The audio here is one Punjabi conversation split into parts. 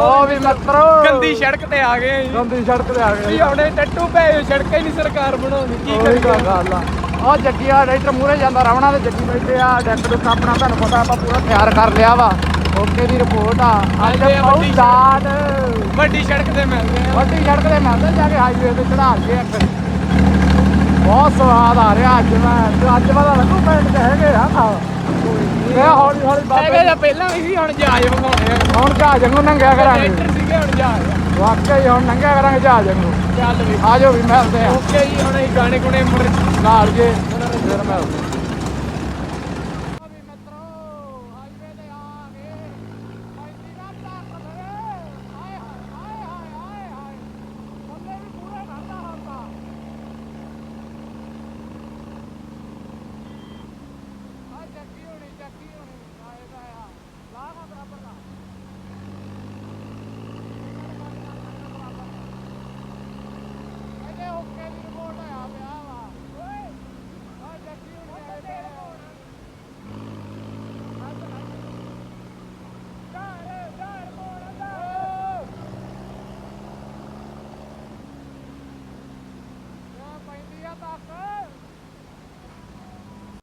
ਉਹ ਵੀ ਮਤਰੋ। ਗੰਦੀ ਸੜਕ ਤੇ ਆ ਗਏ ਜੀ। ਗੰਦੀ ਸੜਕ ਤੇ ਆ ਵੀ ਗਏ ਆਉਣੇ ਟੱਟੂ ਪੈ ਸੜਕਾਂ ਹੀ ਨਹੀਂ ਸਰਕਾਰ ਬਣਾਉਂਦੀ। ਕੀ ਕਰੀਏ? ਗੱਲ ਆ। ਉਹ ਜੱਗੀ ਆ ਡਾਕਟਰ ਮੂਰੇ ਜਾਂਦਾ ਰਵਣਾ ਤੇ ਜੱਗੀ ਬੈਠੇ ਆ। ਡੈਕ ਡੁੱਕ ਆਪਣਾ ਤੁਹਾਨੂੰ ਪਤਾ ਆਪਾਂ ਪੂਰਾ ਤਿਆਰ ਕਰ ਲਿਆ ਵਾ। ਓਕੇ ਦੀ ਰਿਪੋਰਟ ਆ। ਅੱਜ ਬਹੁਤ ਵੱਡੀ ਸਟਾਰਟ ਵੱਡੀ ਸੜਕ ਤੇ ਮਿਲਦੇ ਆ। ਵੱਡੀ ਸੜਕ ਤੇ ਮਿਲਦੇ ਜਾ ਕੇ ਹਾਈਵੇ ਤੇ ਚੜਾ ਕੇ ਇੱਕ ਬਹੁਤ ਸਵਾਦ ਆ ਰਿਹਾ ਅੱਜ ਮੈਂ। ਅੱਜ ਪਤਾ ਲੱਗੂ ਚ ਹੈਗੇ ਆ ਹੈਗੇ ਤਾਂ ਪਹਿਲਾਂ ਵੀ ਸੀ ਹੁਣ ਜਹਾਜ਼ ਵਗਾਉਣੇ ਆ। ਹੁਣ ਜਹਾਜ਼ ਨੂੰ ਨੰਗਿਆ ਕਰਾਂਗੇ। ਟਰੈਕਟਰ ਸੀਗੇ ਹੁਣ ਜਹਾਜ਼। ਆ। ਵਾਕਈ ਹੁਣ ਨੰਗਿਆ ਕਰਾਂਗੇ ਜਹਾਜ਼ ਨੂੰ। ਚੱਲ ਵੀ। ਆਜੋ ਵੀ ਮਿਲਦੇ ਆ। ਓਕੇ ਜੀ ਹੁਣ ਅਸੀਂ ਗਾਣੇ ਗੁਣੇ ਮੁੜ ਨਾਲ ਜੇ। ਫਿਰ ਮਿਲਦੇ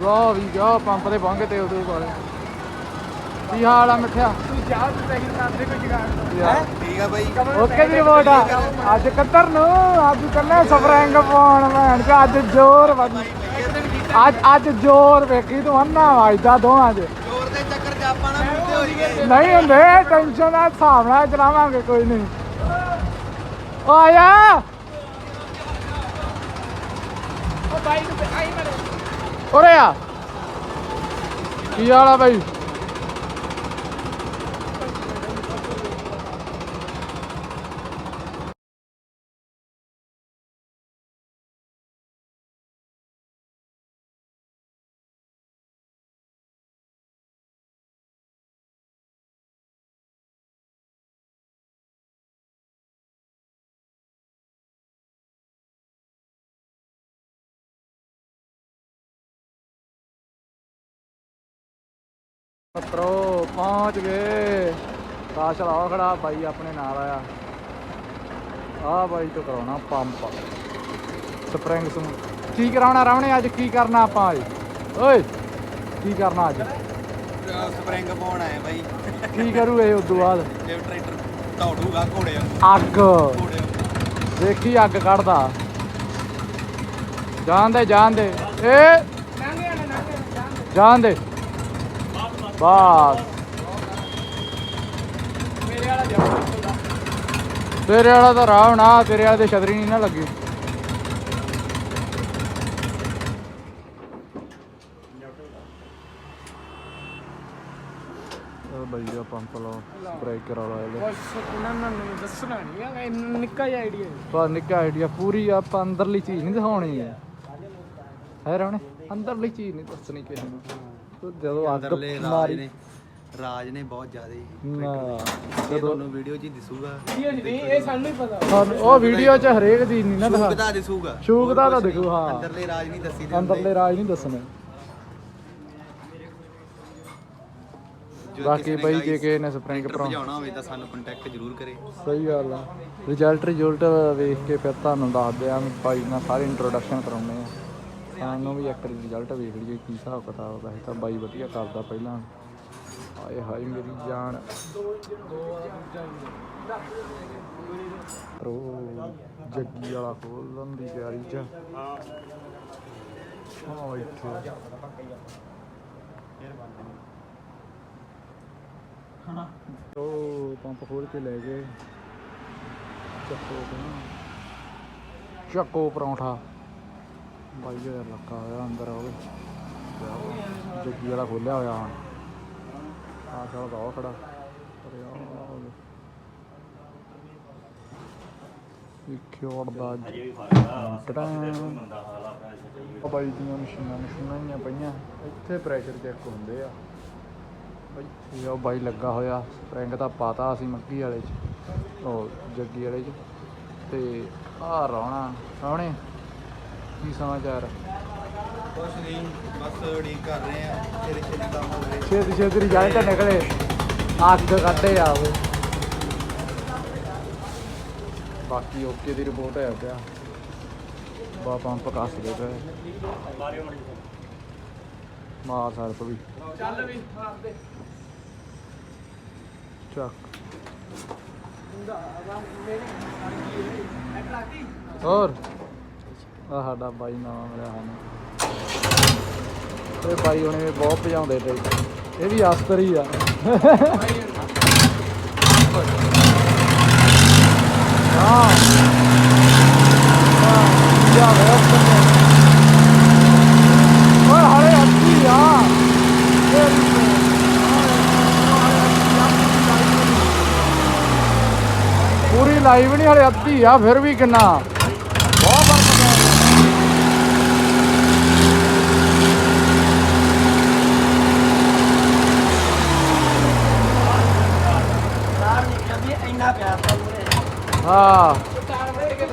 ਲੋ ਵੀ ਜਾ ਪੰਪ ਤੇ ਪਹੁੰਚ ਗਏ ਤੇ ਉਦੋਂ ਕੋਲੇ ਕੀ ਹਾਲ ਆ ਮਿੱਠਿਆ? ਤੂੰ ਜਾ ਤੂੰ ਸਹੀ ਕਰਦੇ ਕੋਈ ਜਗਾੜ ਯਾਰ ਠੀਕ ਆ ਬਾਈ। ਓਕੇ ਦੀ ਰਿਪੋਰਟ ਆ। ਅੱਜ ਕੱਤਰ ਨੂੰ ਅੱਜ ਕੱਲੇ ਸਪਰਿੰਗ ਪਾਉਣ ਤੇ ਅੱਜ ਜ਼ੋਰ ਵੱਜ ਅੱਜ ਅੱਜ ਜ਼ੋਰ ਵੇਖੀ ਤੂੰ ਅੰਨਾ ਵੱਜਦਾ ਦੋਹਾਂ 'ਚ। ਜ਼ੋਰ ਦੇ ਚੱਕਰ 'ਚ ਆਪਾਂ ਨਾ ਮੁੱਦੇ ਹੋ ਜਾਈਏ ਨਹੀਂ ਹੁੰਦੇ ਟੈਨਸ਼ਨ ਹਿਸਾਬ ਨਾਲ ਚਲਾਵਾਂਗੇ ਕੋਈ ਨਹੀਂ। ਓ ਆਇਆ। ਉਹ ਬਾਈ ਨੂੰ ਆਈ ਮਰੇ। ਉਰੇ ਆ। ਕੀ ਹਾਲ ਆ ਬਾਈ? ਮਿੱਤਰੋ ਪਹੁੰਚ ਗਏ। ਕਾਸ਼ਲ ਆ ਖੜਾ ਬਾਈ ਆਪਣੇ ਨਾਲ ਆਇਆ। ਆ ਬਾਈ ਤੋਂ ਕਰਾਉਣਾ ਪੰਪ। ਸਪਰਿੰਗ ਸਮ ਕੀ ਕਰਾਉਣਾ ਰਾਵਣੇ ਅੱਜ ਕੀ ਕਰਨਾ ਆਪਾਂ ਅੱਜ? ਓਏ ਕੀ ਕਰਨਾ ਅੱਜ? ਸਪਰਿੰਗ ਪਾਉਣ ਆਏ ਬਾਈ। ਕੀ ਕਰੂ ਇਹ ਉਦੋਂ ਬਾਅਦ? ਟਰੈਕਟਰ ਦੌੜੂਗਾ ਘੋੜੇ ਅੱਗ। ਘੋੜੇ। ਦੇਖੀ ਅੱਗ ਕੱਢਦਾ। ਜਾਣ ਦੇ ਜਾਣ ਦੇ। ਏ! ਜਾਣ ਦੇ। ਬਸ ਮੇਰੇ ਵਾਲਾ ਜਾ ਤੇਰੇ ਵਾਲਾ ਤਾਂ ਰਾਹ ਨਾ ਤੇਰੇ ਵਾਲੇ ਤੇ ਛਤਰੀ ਨਹੀਂ ਨਾ ਲੱਗੀ। ਉਹ ਬਈ ਦਾ ਪੰਪ ਵਾਲਾ ਇਹਦਾ। ਬਸ ਉਹਨਾਂ ਨੂੰ ਦੱਸਣਾ ਨਹੀਂ ਆ ਇੰਨਾ ਨਿੱਕਾ ਜਿਹਾ ਆਈਡੀਆ ਪਰ ਨਿੱਕਾ ਆਈਡੀਆ ਪੂਰੀ ਆਪਾਂ ਅੰਦਰਲੀ ਚੀਜ਼ ਨਹੀਂ ਦਿਖਾਉਣੀ। ਹੈ ਹੈ ਅੰਦਰਲੀ ਚੀਜ਼ ਨਹੀਂ ਦੱਸਣੀ ਕਿਸੇ ਨੂੰ। ਤੂੰ ਜਦੋਂ ਅੱਗ ਅੰਦਰਲੇ ਰਾਜ ਮਾਰੀ। ਨੇ ਰਾਜ ਨੇ ਬਹੁਤ ਜ਼ਿਆਦਾ ਨਾ ਇਹ ਜਦੋਂ ਤੁਹਾਨੂੰ ਵੀਡੀਓ 'ਚ ਹੀ ਦਿਸੂਗਾ। ਇਹ ਨਹੀਂ ਇਹ ਸਾਨੂੰ ਹੀ ਪਤਾ। ਸਾਨੂੰ ਉਹ ਵੀਡੀਓ 'ਚ ਹਰੇਕ ਚੀਜ਼ ਨਹੀਂ ਨਾ ਦਿਖਾ ਸ਼ੂਕਦਾ ਦਿਸੂਗਾ। ਸ਼ੂਕ ਦਾ ਹੋਰ ਤਾਂ ਕੁਛ ਦਿਖੂ, ਨਹੀਂ। ਹਾਂ। ਅੰਦਰਲੇ ਰਾਜ ਨਹੀਂ ਦੱਸੀ ਦੇ ਅੰਦਰਲੇ ਰਾਜ ਨਹੀਂ ਦੱਸਣੇ। ਬਾਕੀ ਬਈ ਜੇ ਕਿਸੇ ਨੇ ਸਪਰਿੰਗ ਟਰੈਕਟਰ ਭਰਾ ਭਜਾਉਣਾ ਹੋਵੇ ਤਾਂ ਸਾਨੂੰ ਕੰਟੈਕਟ ਜ਼ਰੂਰ ਕਰੇ। ਸਹੀ ਗੱਲ ਆ। ਰਿਜ਼ਲਟ ਰਿਜ਼ਲਟ ਵੇਖ ਕੇ ਫਿਰ ਤੁਹਾਨੂੰ ਦੱਸਦੇ ਆ ਭਾਈ ਨਾਲ ਸਾਰੀ ਇੰਟਰੋਡਕਸ਼ਨ ਕਰਾਉਣੇ ਆ। ਸਾਨੂੰ ਵੀ ਇੱਕ ਰਿਜ਼ਲਟ ਵੇਖ ਲਈਏ ਕੀ ਹਿਸਾਬ ਕਿਤਾਬ ਵੈਸੇ ਤਾਂ ਬਾਈ ਵਧੀਆ ਕਰਦਾ ਪਹਿਲਾਂ। ਆਏ ਹਾਏ ਮੇਰੀ ਜਾਨ। ਰੋ, ਜੱਗੀ ਵਾਲਾ ਖੋਲਣ ਦੀ ਤਿਆਰੀ ਚ। ਹਾਂ, ਇੱਥੇ। ਉਹ ਪੰਪ ਖੋਲ ਕੇ ਲੈ ਗਏ। ਚੱਕੋ ਨਾ ਚੱਕੋ ਪਰੌਂਠਾ। ਬਾਈ ਜਿਹੜਾ ਲੱਗਾ ਹੋਇਆ ਅੰਦਰ ਹੋਵੇ ਜੱਗੀ ਵਾਲਾ ਖੋਲਿਆ ਹੋਇਆ ਹੁਣ। ਆ ਸਾਲਾ ਦਾ ਖੜਾ। ਅਰੇ ਆ ਵਿਖਿਓੜ ਬਾਈ ਦੀਆਂ ਮਸ਼ੀਨਾਂ ਮਸ਼ੀਨਾਂ ਹੀ ਪਈਆਂ। ਇੱਥੇ ਪ੍ਰੈਸ਼ਰ ਚੈੱਕ ਹੁੰਦੇ ਆ। ਬਾਈ ਇਹ ਉਹ ਬਾਈ ਲੱਗਾ ਹੋਇਆ। ਸਪਰਿੰਗ ਤਾਂ ਪਾਤਾ ਅਸੀਂ ਮੱਕੀ ਵਾਲੇ ਚ। ਉਹ ਜੱਗੀ ਵਾਲੇ ਚ। ਤੇ ਆ ਰੌਣਾ। ਰੌਣੇ? ਕੀ ਸਮਾਚਾਰ? ਕੁਛ ਨਹੀਂ ਬਸ ਉਡੀਕ ਕਰ ਰਹੇ ਆ ਤੇਰੇ ਛੇਤੀ ਕੰਮ ਹੋ। ਛੇਤੀ ਛੇਤੀ ਰਿਜ਼ਲਟ ਨਿਕਲੇ। ਅੱਗ ਕੱਢੇ ਆਵੇ ਬਾਕੀ ਓਕੇ ਦੀ ਰਿਪੋਰਟ ਹੈ ਪਿਆ। ਬਾ ਪੰਪ ਕੱਸਦੇ ਪਏ ਮਾਰ ਸਰਪ ਵੀ। ਚੱਲ ਵੀ ਚੱਕ। ਮੇਰੇ ਐਟ ਲਾਤੀ ਹੋਰ? ਆ ਸਾਡਾ ਬਾਈ ਨਾਮ ਮਿਲਿਆ ਸਾਨੂੰ। ਇਹ ਬਾਈ ਹੁਣੇ ਬਹੁਤ ਭਜਾਉਂਦੇ ਟਰੈਕਟਰ ਇਹ ਵੀ ਅਸਤਰ ਹੀ ਆ। ਹਾਂ। ਹਾਂ ਵੇ ਓਏ ਹਲੇ ਅੱਧੀ ਆ। ਇਹ ਪੂਰੀ ਲਾਈਵ ਨਹੀਂ ਹਲੇ ਅੱਧੀ ਆ, ਫਿਰ ਵੀ ਕਿੰਨਾ? ਇੰਨਾ ਪਿਆਰ ਤਾਂ ਮੂਰੇ ਹਾਂ। ਚਾਰ ਵਜੇ ਕੇ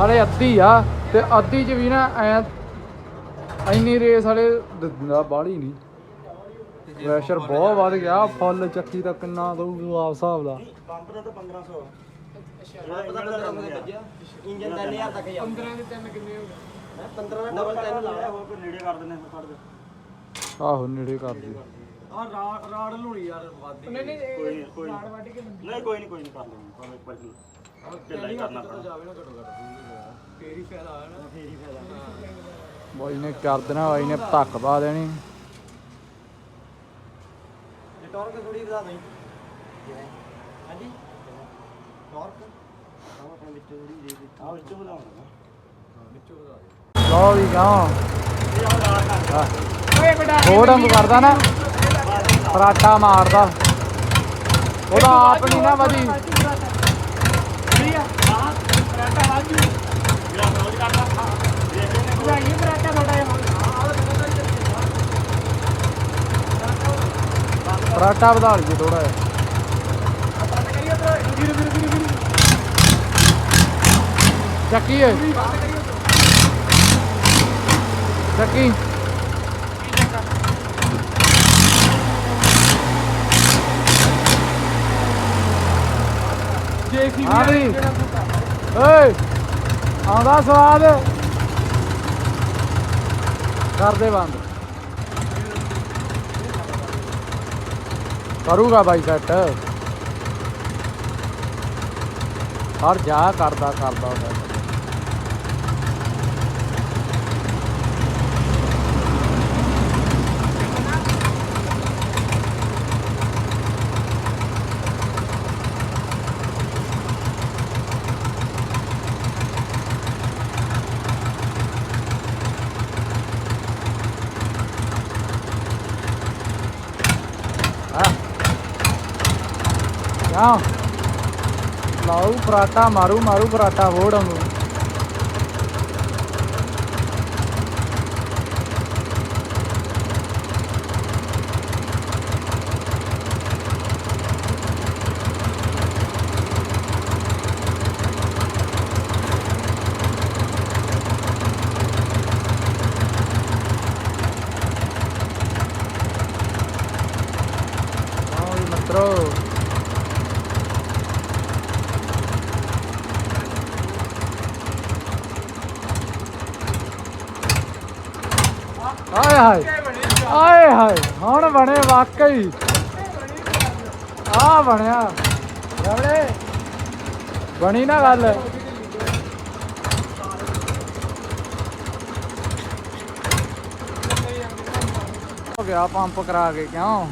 ਹਲੇ ਅੱਧੀ ਆ, ਤੇ ਅੱਧੀ ਚ ਵੀ ਨਾ ਐ ਇੰਨੀ ਰੇਸ ਹਲੇ ਬਾਹਲੀ ਨਹੀਂ। ਪ੍ਰੈਸ਼ਰ ਬਹੁਤ ਵੱਧ ਗਿਆ ਫੁੱਲ ਚੱਕੀ ਤਾਂ ਕਿੰਨਾ ਦਊਗਾ ਆਪ ਹਿਸਾਬ ਦਾ। ਦਾ ਤਾਂ 1500 ਪੰਪ ਦਾ 15 ਦੇ ਵੱਜਿਆ ਇੰਜਨ 3000 ਤੱਕ ਜਾ 15 ਦੇ ਤਿੰਨ ਕਿੰਨੇ ਹੋ ਗਏ? 15 ਦਾ ਡਬਲ 3 ਲਾਇਆ ਹੋਰ ਕੋਈ ਨੇੜੇ ਕਰ ਦਿੰਦੇ ਕੱਢ ਦੇ ਆਹੋ ਨੇੜੇ ਕਰ ਦੇ ਆ ਰਾੜ ਰਾੜ ਲੋਣੀ ਯਾਰ ਵਾਦੀ ਨਹੀਂ ਨਹੀਂ ਕੋਈ ਨਹੀਂ ਕੋਈ ਰਾੜ ਵੱਢ ਕੇ ਬੰਦੀ ਨਹੀਂ ਕੋਈ ਨਹੀਂ ਕੋਈ ਨਹੀਂ ਕਰ ਲੈਂਗੇ ਪਰ ਇੱਕ ਵਾਰ ਢਿੱਲਾ ਹੀ ਕਰਨਾ ਪੈਣਾ ਜਾਵੇ ਨਾ ਘਟੋ ਘਟ ਫੇਰ ਹੀ ਫਾਇਦਾ ਆ ਨਾ। ਫੇਰ ਹੀ ਫਾਇਦਾ। ਬਾਈ ਨੇ ਕਰ ਦੇਣਾ ਬਾਈ ਨੇ ਧੱਕ ਪਾ ਦੇਣੀ। ਜੇ ਟਾਰਕ ਥੋੜੀ ਵਧਾ ਦੇਂ ਹਾਂਜੀ? ਟਾਰਕ? ਆਹ ਆਪਣੇ ਵਿੱਚ ਥੋੜੀ ਦੇ ਦੇ ਆਹ ਵਿੱਚੋਂ ਵਧਾਉਣਾ ਵਿੱਚੋਂ ਵਧਾ ਦੇ ਲਓ ਵੀ ਗਾਂ ਇਹ ਆਹ ਰਾੜ ਕਰ ਓਏ ਬੇਟਾ ਥੋੜਾ ਕਰਦਾ ਨਾ। ਫਰਾਟਾ ਮਾਰਦਾ। ਉਹਦਾ ਆਪ ਨਹੀਂ ਨਾ ਵਧੀ। ਠੀਕ ਆ? ਹਾਂ ਪਰਾਟਾ ਵਾਜੂ ਜਿਹੜਾ ਰੋਜ਼ ਕਰਦਾ। ਦੇਖ ਲੈਣੇ ਵਧਾਈਏ ਪਰਾਟਾ ਤੁਹਾਡਾ ਇਹ ਫਰਾਟਾ ਵਧਾ ਲਈਏ ਥੋੜਾ ਜਿਹਾ। ਪਰਾਟਾ ਕਰੀਏ ਚੱਕੀ। ਏ ਜੇਸੀ ਹਾਂ ਵੀ। ਓਏ, ਆਉਂਦਾ ਸਵਾਦ। ਕਰਦੇ ਬੰਦ। ਕਰੂਗਾ ਬਾਈ ਸੈੱਟ। ਹਰ ਜਾ ਕਰਦਾ ਕਰਦਾ ਉਹਦਾ ਕਿਉਂ ਲਾਉ ਪਰਾਟਾ ਮਾਰੂ ਮਾਰੂ ਪਰਾਟਾ ਵੋੜ ਨੂੰ ਆਓ ਜੀ ਮਿੱਤਰੋ ਆਏ ਹਾਏ ਆਏ ਹਾਏ, ਹੁਣ ਬਣੇ ਵਾਕਈ। ਆ ਬਣਿਆ। ਰਵੜੇ ਬਣੀ ਨਾ ਗੱਲ। ਹੋ ਗਿਆ, ਪੰਪ ਕਰਾ ਕੇ ਕਿਉਂ?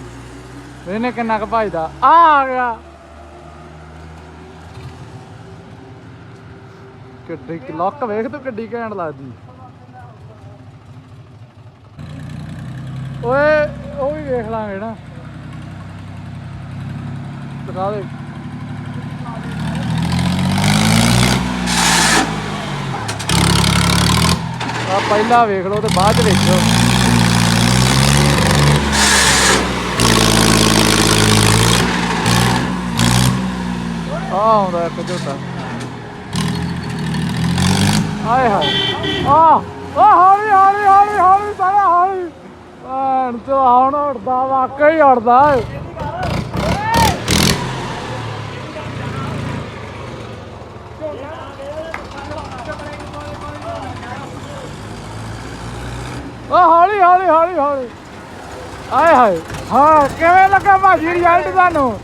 ਇਹਨੇ ਕਿੰਨਾ ਕੁ ਭਜਦਾ। ਆ ਆ ਗਿਆ। ਕਿੱਡੀ ਲੱਕ ਵੇਖ ਤੂੰ ਕਿੱਡੀ ਘੈਂਟ ਲੱਗਦੀ। ਓਏ, ਉਹ ਵੀ ਵੇਖ ਲਾਂਗੇ ਨਾ। ਦਿਖਾ ਦੇ। ਆ ਪਹਿਲਾਂ ਵੇਖ ਲਓ ਤੇ ਬਾਅਦ ਵੇਖੋ ਆ ਆਉਂਦਾ ਇੱਕ ਝੋਟਾ। ਆਏ ਹਾਏ। ਆ ਆ ਹੌਲੀ ਹੌਲੀ ਹੌਲੀ ਹੌਲੀ ਸਾਰਾ ਹੌਲੀ। ਭੈਣ ਤੋਂ ਹੁਣ ਉੜਦਾ ਵਾਕਈ ਉੜਦਾ ਓ ਹੌਲੀ ਹੌਲੀ ਹੌਲੀ ਹੌਲੀ। ਆਏ ਹਾਏ। ਹਾਂ ਕਿਵੇਂ ਲੱਗਾ ਭਾਜੀ ਰਿਜ਼ਲਟ ਤੁਹਾਨੂੰ?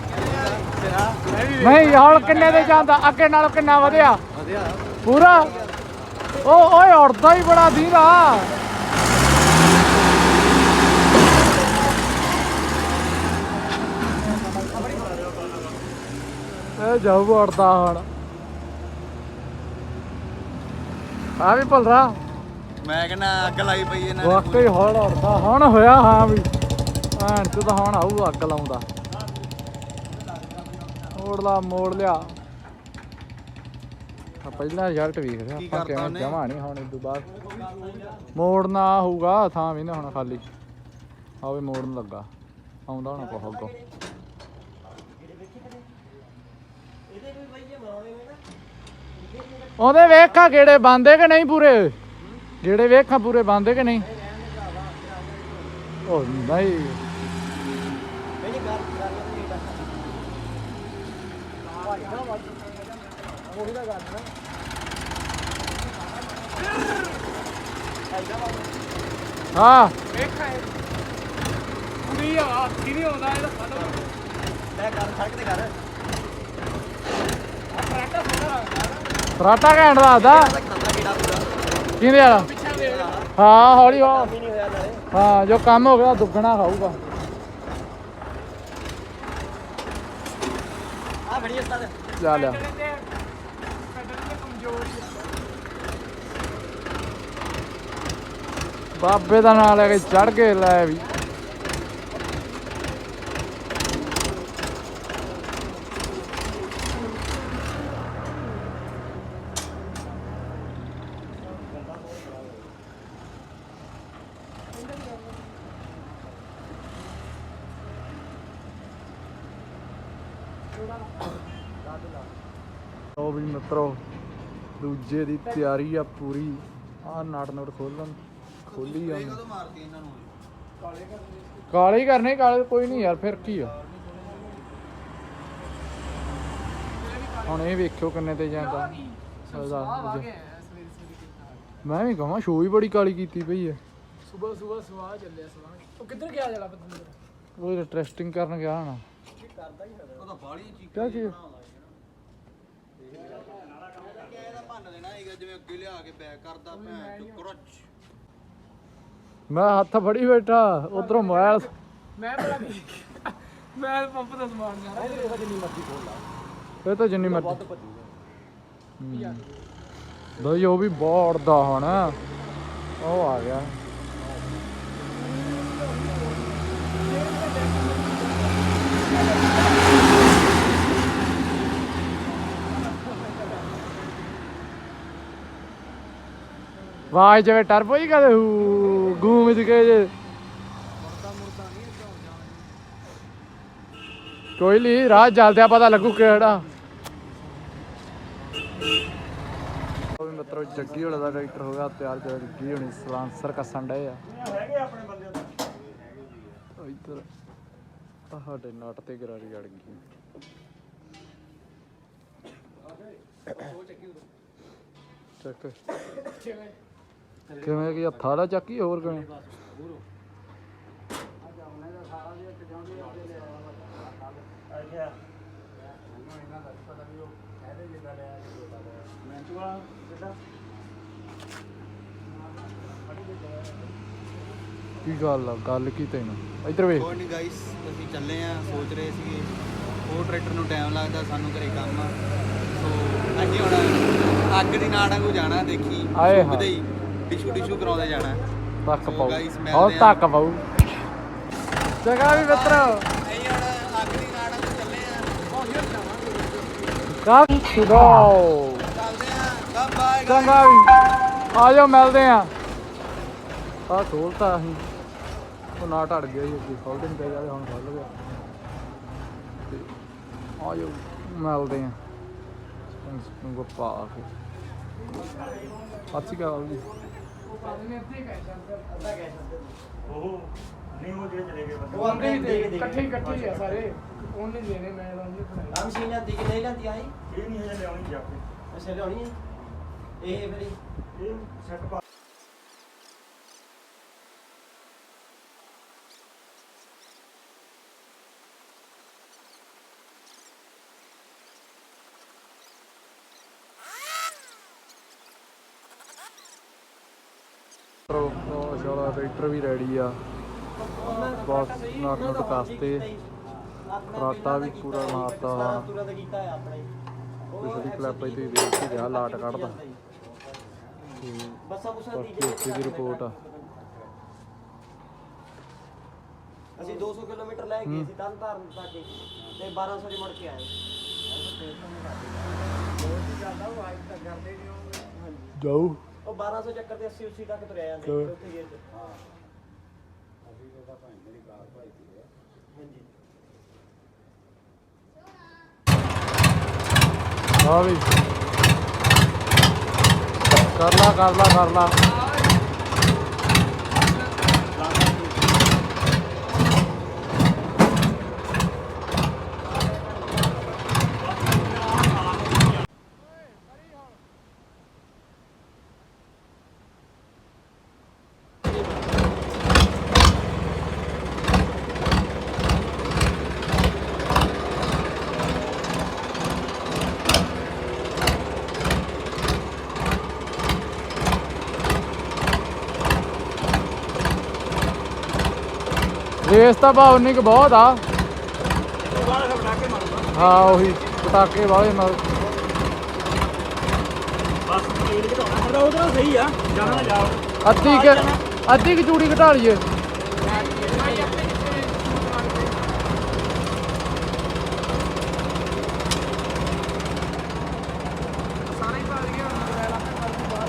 ਨਹੀਂ ਹੁਣ ਕਿੰਨੇ ਦੇ ਜਾਂਦਾ? ਅੱਗੇ ਨਾਲੋਂ ਕਿੰਨਾ ਵਧਿਆ? ਵਧੀਆ। ਪੂਰਾ? ਉਹ ਓਏ ਉੜਦਾ ਹੀ ਬੜਾ ਧੀਰਾ। ਇਹ ਜਾਊ ਉੜਦਾ ਹੁਣ। ਆ ਵੀ ਭੁੱਲ ਰਹਾ ਮੈਂ ਕਹਿੰਦਾ ਅੱਗ ਲਾਈ ਪਈ ਇਹਨਾਂ ਵਾਕਈ ਹੌਲ ਉੜਦਾ ਹੁਣ ਹੋਇਆ ਹਾਂ ਵੀ। ਭੈਣ ਤੂੰ ਤਾਂ ਹੁਣ ਆਊ ਅੱਗ ਲਾਉਂਦਾ। ਮੋੜ ਲਾ ਮੋੜ ਲਿਆ। ਆ ਪਹਿਲਾ ਰਿਜ਼ਲਟ ਵੇਖ ਰਿਹਾ ਆਪਾਂ ਕਿਵੇਂ? ਜਮਾ ਨਹੀਂ ਹੁਣ ਇਸ ਤੋਂ ਬਾਅਦ ਮੋੜਨਾ ਹੋਊਗਾ ਥਾਂ ਵੀ ਨਾ ਹੁਣ ਖਾਲੀ। ਆਵੇ ਮੋੜਨ ਲੱਗਾ। ਆਉਂਦਾ ਹੁਣ ਕੋ ਅੱਗੋਂ। ਉਹਦੇ ਵੇਖਾਂ ਕਿਹੜੇ ਬੰਦੇ ਕਿ ਨਹੀਂ ਪੂਰੇ? ਜਿਹੜੇ ਵੇਖਾਂ ਪੂਰੇ ਬੰਦੇ ਕਿ ਨਹੀਂ? ਉਹ ਨਹੀਂ। ਹਾਂ। ਲੈ ਕਰ ਸੜਕ ਤੇ ਕਰ ਫਰਾਟਾ ਘੈਂਟ ਦੱਸਦਾ ਖੰਦਾ ਕੀੜਾ ਪੂਰਾ ਕਿਹਦੇ ਵਾਲਾ ਹਾਂ ਹੌਲੀ ਹੌਲੀ ਵੀ ਨਹੀਂ ਹੋਇਆ ਨਾਲੇ ਹਾਂ ਜੋ ਕੰਮ ਹੋ ਗਿਆ ਦੁੱਗਣਾ ਖਾਊਗਾ। ਆ ਫੜੀ ਉਸਤਾਦ। ਜਾ ਲਿਆ। ਬਾਬੇ ਦਾ ਨਾਂ ਲੈ ਕੇ ਚੜ ਕੇ ਲੈ ਵੀ ਲੋ ਵੀ ਮਿੱਤਰੋ ਦੂਜੇ ਦੀ ਤਿਆਰੀ ਆ ਪੂਰੀ। ਆ ਨਟ ਨਟ ਖੋਲਣ ਖੋਲੀ ਆ ਕਾਲੇ ਕਰਨੇ ਕਾਲੇ ਕੋਈ ਨਹੀਂ ਯਾਰ ਫਿਰ ਕੀ ਆ? ਹੁਣ ਇਹ ਵੇਖਿਓ ਕਿੰਨੇ ਤੇ ਜਾਂਦਾ। ਮੈਂ ਵੀ ਕਹਾਂ ਸ਼ੋ ਹੀ ਬੜੀ ਕਾਲੀ ਕੀਤੀ ਪਈ ਹੈ ਸੁਬਹ ਸੁਬਹ ਸਵਾਹ ਚੱਲਿਆ ਸਵਾਹ। ਉਹ ਕਿੱਧਰ ਗਿਆ ਜਲਾ ਬੰਦਰ ਉਹ ਟੈਸਟਿੰਗ ਕਰਨ ਗਿਆ ਨਾ ਉਹ ਤਾਂ ਬਾਲੀ ਚੀਕ ਕਿਆ ਕੀ ਇਹਦਾ ਭੰਨ ਦੇਣਾ ਹੈਗਾ ਜਿਵੇਂ ਅੱਗੇ ਲਿਆ ਕੇ ਬੈਕ ਕਰਦਾ ਭੈਣ ਤੂੰ ਕਰਚ ਮੈਂ ਹੱਥ ਫੜੀ ਬੈਠਾ ਉਧਰੋਂ ਮੋਬਾਈਲ ਮੈਂ ਬੜਾ ਮੈਂ ਪੰਪ ਦਾ ਸਮਾਨ ਜਾ ਰਿਹਾ ਜਿੰਨੀ ਮਰਜ਼ੀ ਖੋਲ ਲਾ। ਇਹ ਤਾਂ ਜਿੰਨੀ ਮਰਜ਼ੀ। ਬਈ ਉਹ ਵੀ ਬੋੜਦਾ ਹੁਣ। ਉਹ ਆ ਗਿਆ। ਵਾਹ ਜਿਵੇਂ ਟਰਬੋ ਹੀ ਕਦੇ ਹੂ ਗੂੰਮ ਚ ਕੇ ਜੇ। ਕੋਈ ਨਹੀਂ ਰਾਹ ਚੱਲਦਿਆਂ ਪਤਾ ਲੱਗੂ ਕਿਹੜਾ। ਉਹ ਵੀ ਮਤਲਬ ਜੱਗੀ ਹੋਣਾ ਦਾ ਟਰੈਕਟਰ ਹੋ ਗਿਆ ਤਿਆਰ ਤੇ ਜੱਗੀ ਹੋਣੀ ਸਲਾਂਸਰ ਕੱਸਣ ਡਏ ਆ। ਹੈਗੇ ਆਪਣੇ ਬੰਦੇ ਇੱਧਰ ਆਹ ਸਾਡੇ ਨਟ ਤੇ ਗਰਾਰੀ ਅੜ ਗਈ। ਚੱਕ। ਕਿਵੇਂ ਕਿ ਹੱਥਾਂ ਦਾ ਚੱਕੀ ਹੋਰ ਕਿਵੇਂ? ਅੱਛਾ ਕਿੱਦਾਂ ਕੀ ਗੱਲ ਆ ਗੱਲ ਕੀ ਤੈਨੂੰ? ਇੱਧਰ ਵੇਖ। ਕੋਈ ਨਹੀਂ ਗਾਇਸ ਅਸੀਂ ਚੱਲੇ ਆ ਸੋਚ ਰਹੇ ਸੀਗੇ। ਉਹ ਟਰੈਕਟਰ ਨੂੰ ਟਾਈਮ ਲੱਗਦਾ ਸਾਨੂੰ ਘਰੇ ਕੰਮ ਆ। ਸੋ ਅਸੀਂ ਹੁਣ ਅੱਗ ਦੀ ਨਾੜਾਂ ਕੋ ਜਾਣਾ ਦੇਖੀ। ਆਏ ਹਾਂ। ਟਿਸ਼ੂ ਟਿਸ਼ੂ ਕਰਾਉਂਦੇ ਜਾਣਾ। ਸੋ ਪਾਉ guys, ਮਿਲਦੇ ਹੋਰ। ਤੱਕ ਪਾਉ ਜਗਾ ਵੀ ਮਿੱਤਰ। ਅਸੀਂ ਹੁਣ ਤੋਂ ਚੱਲੇ ਆ ਕਾਹ ਸੁਣਾਓ ਚੱਲਦੇ ਆ ਬਾਏ ਚੰਗਾ ਵੀ। ਆ ਜਾਓ ਮਿਲਦੇ ਆ। ਆ ਖੋਲਤਾ ਅਸੀਂ। ਉਹ ਨਾ ਟੜ ਗਿਆ ਜੀ ਅੱਗੇ ਖੋਲਦੇ ਨਹੀਂ ਪੈ ਜਾਵੇ ਹੁਣ ਖੋਲ ਗਿਆ ਤੇ ਆ ਜਾਓ ਮਿਲਦੇ ਆ। ਕੇ ਸਤਿ ਸ਼੍ਰੀ ਅਕਾਲ ਜੀ। ਉਹ ਨਹੀਂ ਉਹ ਜਿਹੜੇ ਚਲੇ ਗਏ ਬੰਦੇ ਉਹ ਆਪਣੇ ਦੇ ਦੇ ਇਕੱਠੇ ਇਕੱਠੇ ਆ ਸਾਰੇ। ਉਹਨੇ ਦੇਣੇ ਮੈਂ ਉਹਨੇ ਬਣਾਏ ਆ ਮਸ਼ੀਨ ਲੈਂਦੀ ਕਿ ਨਹੀਂ ਲੈਂਦੀ ਆਈ? ਇਹ ਨਹੀਂ ਹਜੇ ਲਿਆਉਣੀ ਜਾ ਕੇ ਅੱਛਾ ਲਿਆਉਣੀ ਹੈ। ਇਹ ਫਿਰ ਇਹ ਸੈੱਟ ਪਾ ਵਾਲਾ ਟਰੈਕਟਰ ਵੀ ਰੈਡੀ ਆ। ਬਸ ਨਟ ਨਟ ਕਸਤੇ ਫਰਾਟਾ ਵੀ ਪੂਰਾ ਮਾਰਤਾ। ਹੈ ਪਿਛਲੀ ਕਲਿੱਪ ਹੀ ਤੁਸੀਂ ਦੇਖ ਕੇ ਗਿਆ ਲਾਟ ਕੱਢਦਾ। ਬੱਸਾਂ ਬੁੱਸਾਂ ਦੀ ਉੱਥੇ ਦੀ ਰਿਪੋਰਟ ਆ। ਅਸੀਂ 200 ਕਿਲੋਮੀਟਰ ਲੈ ਗਏ ਸੀ ਤਰਨ ਤਾਰਨ ਤੱਕ ਤੇ 1200 ਦੇ ਮੁੜ ਕੇ ਆਏ। ਜਾਊ ਉਹ 1200 ਚੱਕਰ ਤੇ 80 80 ਤੱਕ ਤੁਰਿਆ ਜਾਂਦੇ ਹਾਂ। ਚੌਥੇ ਗੇਅਰ 'ਚ ਆ ਵੀ। ਕਰ ਲਾ ਕਰ ਲਾ ਕਰ ਲਾ। ਰੇਸ ਤਾਂ ਬਾ ਉਨੀ ਕੁ ਬਹੁਤ ਆ। ਹਾਂ ਉਹੀ ਪਟਾਕੇ ਵਾਲੇ ਨਾਲ। ਬਸ ਤੇਲ ਘਟਾਉਣਾ। ਉਹਦਾ ਸਹੀ ਆ। ਜਾਣਾ ਜਾਓ ਅੱਧੀ ਕਿ ਅੱਧੀ ਕਿ ਚੂੜੀ ਘਟਾ ਲਈਏ ਸਾਰੇ ਹੀ ਭਾਗ ਗਏ ਹੁਣ ਮੋਬਾਈਲ ਆਪਣੇ ਘਰ ਤੋਂ ਬਾਹਰ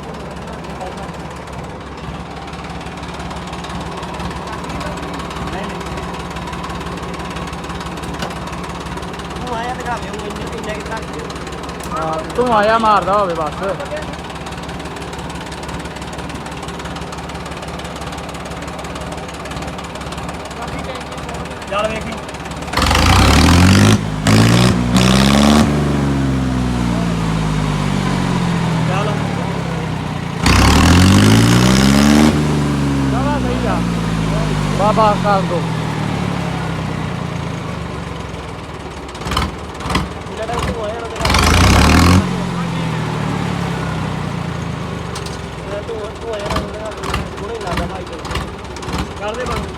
ਤੂੰ ਆਇਆ ਦਿਖਾ ਦੇ ਉਹ ਇੰਨੇ ਇੰਨੇ ਕਿ ਤੱਕ ਹਾਂ ਤੂੰ ਆਇਆ ਮਾਰਦਾ ਹੋਵੇ ਬਸ। ਚੱਲ ਵੇਖੀ। ਚੱਲ। ਚਲਾ ਸਹੀ ਆ। ਬਾਬਾ ਕਰ ਦੋ ਜਿਹੜਾ ਤੂੰ ਆਇਆ ਨਾ ਤੇਰਾ ਤੂੰ ਤੂੰ ਆਇਆ ਨਾ ਉਹਦਾ ਥੋੜਾ ਹੀ ਲੱਗਦਾ ਭਾਈ ਤੈਨੂੰ ਕਰ ਦੇ ਬੰਦ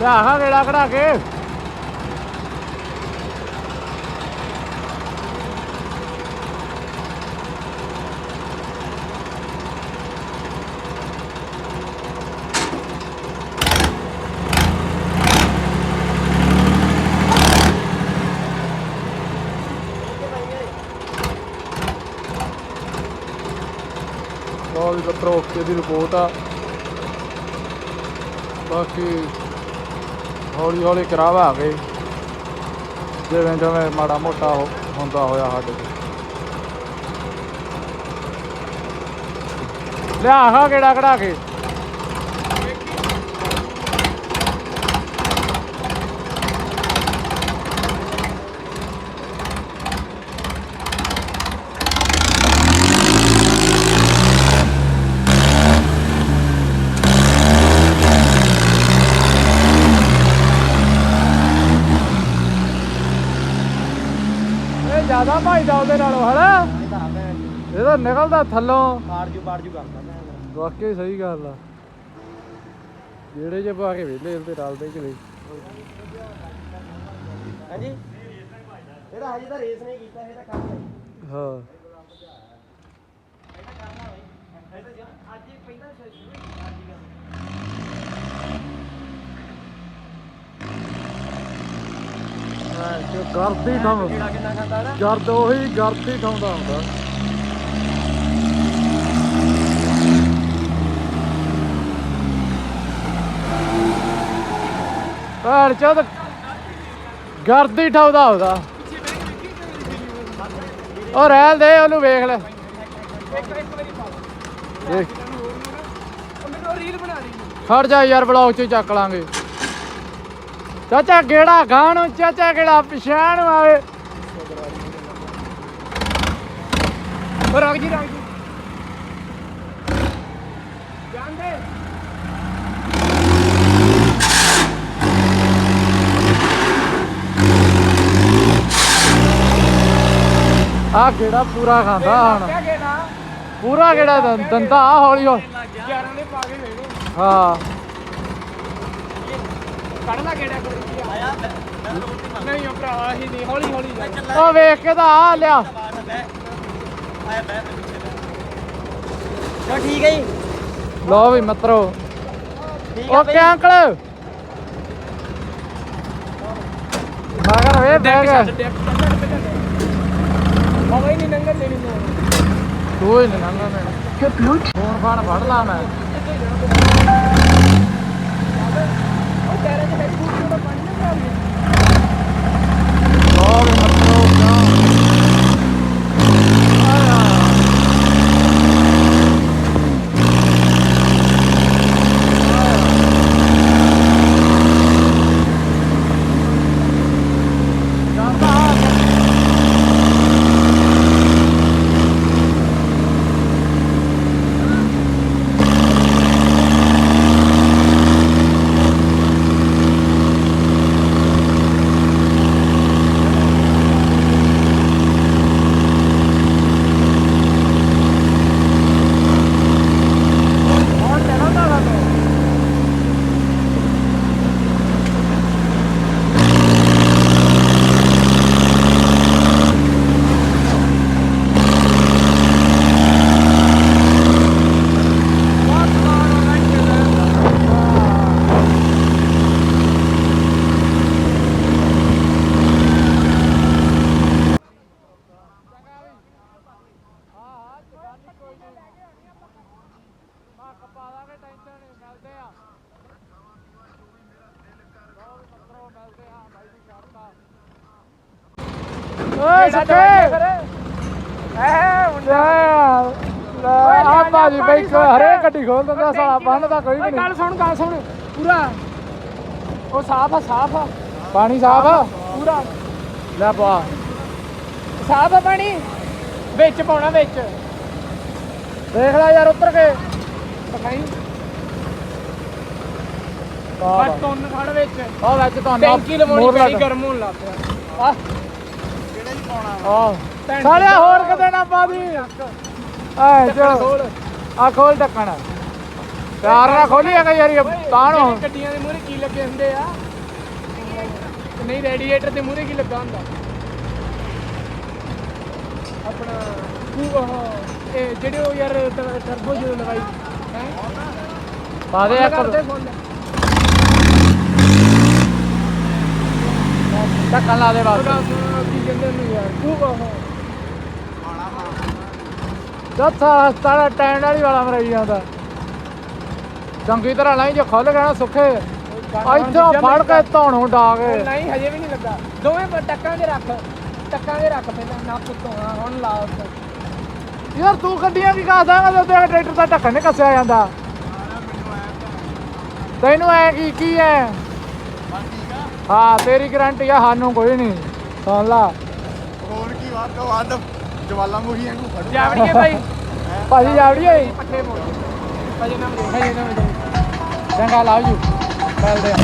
ਲਿਆ ਹਾਂ ਰੇੜਾ ਕਢਾ ਕੇ। ਲੋ ਵੀ ਦੀ ਰਿਪੋਰਟ ਆ। ਬਾਕੀ ਹੌਲੀ ਹੌਲੀ ਕਰਾਵਾ ਗਏ ਜਿਵੇਂ ਜਿਵੇਂ ਮਾੜਾ ਮੋਟਾ ਹੁੰਦਾ ਹੋਇਆ ਸਾਡੇ ਲਿਆ ਹਾਂ ਕਿਹੜਾ ਕਢਾ ਕੇ। ਜ਼ਿਆਦਾ ਭਾਈਦਾ ਉਹਦੇ ਨਾਲੋਂ ਹਨਾ? ਇਹ ਤਾਂ ਨਿਕਲਦਾ ਥੱਲੋਂ। ਬਾੜ ਜੂ ਬਾੜ ਜੂ ਕਰਦਾ ਮੈਂ ਵਾਕਈ ਸਹੀ ਗੱਲ ਆ। ਜਿਹੜੇ ਜੇ ਪਾ ਕੇ ਵਿਹਲੇ ਤੇ ਰਲਦੇ ਕਿ ਨਹੀਂ ਹਾਂਜੀ? ਇਹਦਾ ਹਜੇ ਤਾਂ ਰੇਸ ਨਹੀਂ ਕੀਤਾ ਇਹ ਤਾਂ ਕੰਮ ਹੈ। ਹਾਂ। ਇਹਦਾ ਕੰਮ ਹੈ ਅੱਜ ਹੀ ਪਹਿਲਾਂ ਸ਼ੁਰੂ ਅੱਜ ਹੀ ਗਰਦੀ ਥਾਂ ਕਿਹੜਾ ਕਿੰਨਾ ਖਾਂਦਾ ਨਾ? ਗਰਦ ਉਹੀ ਗਰਦੀ ਥਾਉਂਦਾ ਹੁੰਦਾ। ਭੈਣ ਚੋਦ ਗਰਦੀ ਠਾਉਦਾ ਹੁੰਦਾ। ਉਹ ਰਹਿਲ ਦੇ ਉਹਨੂੰ ਵੇਖ ਲੈ। ਇੱਕ ਇੱਕ ਵਾਰੀ ਪਾ ਦੇਖ ਉਹ ਮੈਨੂੰ ਰੀਲ ਬਣਾ ਦੀ। ਖੜ ਜਾ ਯਾਰ ਬਲੌਗ ਚ ਚੱਕ ਲਾਂਗੇ। ਚਾਚਾ ਗੇੜਾ ਗਾਂ ਨੂੰ ਚਾਚਾ ਗੇੜਾ ਪਿਛਾਣ ਆਵੇ ਉਹ ਰੁਕ ਜੀ ਰੁਕ ਜੀ। ਜਾਂਦੇ। ਆ ਗੇੜਾ ਪੂਰਾ ਖਾਂਦਾ ਹੁਣ। ਪੂਰਾ ਗੇੜਾ ਦੰ- ਦੰਦਾ ਹੌਲੀ ਹੌਲੀ 11 ਦੇ ਪਾ ਕੇ ਵੇੜੇ ਹਾਂ। ਕੱਢ ਲਾ ਕਿਹੜਾ ਕੋਈ ਆਇਆ ਨਹੀਂ ਉਹ ਭਰਾਵਾ ਹੀ ਨਹੀਂ ਹੌਲੀ ਹੌਲੀ ਜਾ। ਉਹ ਵੇਖ ਕੇ ਤਾਂ ਆ ਲਿਆ। ਬਾਹਰ ਬੈ ਆਇਆ ਬੈ ਪਿੱਛੇ ਚਲੋ ਠੀਕ ਹੈ ਜੀ। ਲੋ ਵੀ ਮਿੱਤਰੋ। ਠੀਕ ਹੈ ਓਕੇ ਅੰਕਲ। ਮਗਰ ਵੇ ਬੈਗ ਤੇ ਨਹੀਂ ਦੇਣੀ ਹੀ ਲੰਘਾ ਮੈਂ ਫੋਨ ਫਾਨ ਫੜ ਲਾ ਮੈਂ। ਉਹ ਤੇਰੇ ਚ ਹੈਡ ਬੂਟ ਤੋਂ ਪਾਣੀ ਨਾ ਖਰਾਬ ਲੋ ਵੀ ਮਿੱਤਰੋ ਕਿਉਂ ਹੁਣ ਤੇ ਨਾ ਨਾ ਓਏ ਸੱਤੇ ਐ ਮੁੰਡਾ ਆ ਬਾਜੀ ਬਈ ਹਰੇ ਗੱਡੀ ਖੋਲ ਦਿੰਦਾ ਸਾਲਾ ਬੰਨਦਾ ਕੋਈ ਵੀ ਨਹੀਂ। ਗੱਲ ਸੁਣ ਗੱਲ ਸੁਣ ਪੂਰਾ। ਉਹ ਸਾਫ਼ ਆ ਸਾਫ਼ ਆ। ਪਾਣੀ ਸਾਫ਼ ਆ। ਪੂਰਾ। ਲੈ ਪਾ। ਸਾਫ਼ ਆ ਪਾਣੀ। ਵਿੱਚ ਪਾਉਣਾ ਵਿੱਚ। ਦੇਖ ਲੈ ਯਾਰ ਉੱਤਰ ਕੇ। ਦਿਖਾਈ। ਬਸ ਤੁੰਨ ਖੜ ਵਿੱਚ। ਆ ਵਿੱਚ ਤੁਹਾਨੂੰ ਟੈਂਕੀ ਲਵਾਉਣੀ ਪੈਣੀ। ਗਰਮ ਹੋਣ ਲੱਗ ਪਿਆ। ਆ ਆਹ ਭੈਣ ਸਾਲਿਆ ਹੋਰ ਕਿਤੇ ਨਾ ਪਾ ਦੀ ਐ ਜੋ ਆ ਖੋਲ। ਢੱਕਣ ਪਿਆਰ ਨਾਲ ਖੋਲੀ ਆ ਕਈ ਵਾਰੀ ਤਾਂ ਜਿਹੜੇ ਗੱਡੀਆਂ ਦੇ ਮੂਹਰੇ ਕੀ ਲੱਗੇ ਹੁੰਦੇ ਆ? ਨਹੀਂ ਰੇਡੀਏਟਰ ਦੇ ਮੂਹਰੇ ਕੀ ਲੱਗਾ ਹੁੰਦਾ? ਆਪਣਾ ਕੂ ਉਹ ਇਹ ਜਿਹੜੇ ਉਹ ਯਾਰ ਟਰਬੋ ਜਦੋਂ ਲਗਾਈ। ਹੈ? ਪਾ ਦੇ ਇੱਕ। ਢੱਕਣ ਲਾ ਦੇ ਬਸ। ਕੀ ਕਹਿੰਦੇ ਯਾਰ ਕੂ ਉਹ ਚੱਥਾ ਸਾਰਾ ਟੈਂਡ ਵਾਲੀ ਵਾਲਾ ਮਰਾਈ ਜਾਂਦਾ। ਚੰਗੀ ਤਰ੍ਹਾਂ ਨਹੀਂ ਜੇ ਖੁੱਲ ਗਿਆ ਨਾ ਸੁੱਖੇ। ਇੱਥੋਂ ਫੜ ਕੇ ਧੌਣੋਂ ਡਾ ਕੇ। ਨਹੀਂ ਹਜੇ ਵੀ ਨਹੀਂ ਲੱਗਾ। ਦੋਵੇਂ ਟੱਕਾਂ ਦੇ ਰੱਖ ਟੱਕਾਂ ਦੇ ਰੱਖ ਪਹਿਲਾਂ ਨਾ ਪੁੱਤੋਣਾ ਹੁਣ ਲਾ ਯਾਰ ਤੂੰ ਗੱਡੀਆਂ ਕੀ ਕਰਦਾ ਗਾ ਤੇ ਟਰੈਕਟਰ ਦਾ ਢੱਕਣ ਨਹੀਂ ਕੱਸਿਆ ਜਾਂਦਾ। ਤੈਨੂੰ ਐ ਕੀ ਕੀ ਐ? ਹਾਂ ਤੇਰੀ ਗਾਰੰਟੀ ਆ ਸਾਨੂੰ ਕੋਈ ਨਹੀਂ। ਸੁਣ ਲਾ। ਹੋਰ ਕੀ ਵੱਧ ਤੋਂ ਵੱਧ ਜਵਾਲਾਮੁਖੀ ਵਾਂਗੂ ਫੜੂ। ਜਾਵੜੀਏ ਭਾਈ। ਭਾਜੀ ਜਾਵੜੀ ਓਏ ਪੱਠੇ ਮੋੜ। ਹਜੇ ਨਾ ਹਜੇ ਨਾ ਚੰਗਾ ਲਵ ਯੂ ਮਿਲਦੇ ਆ।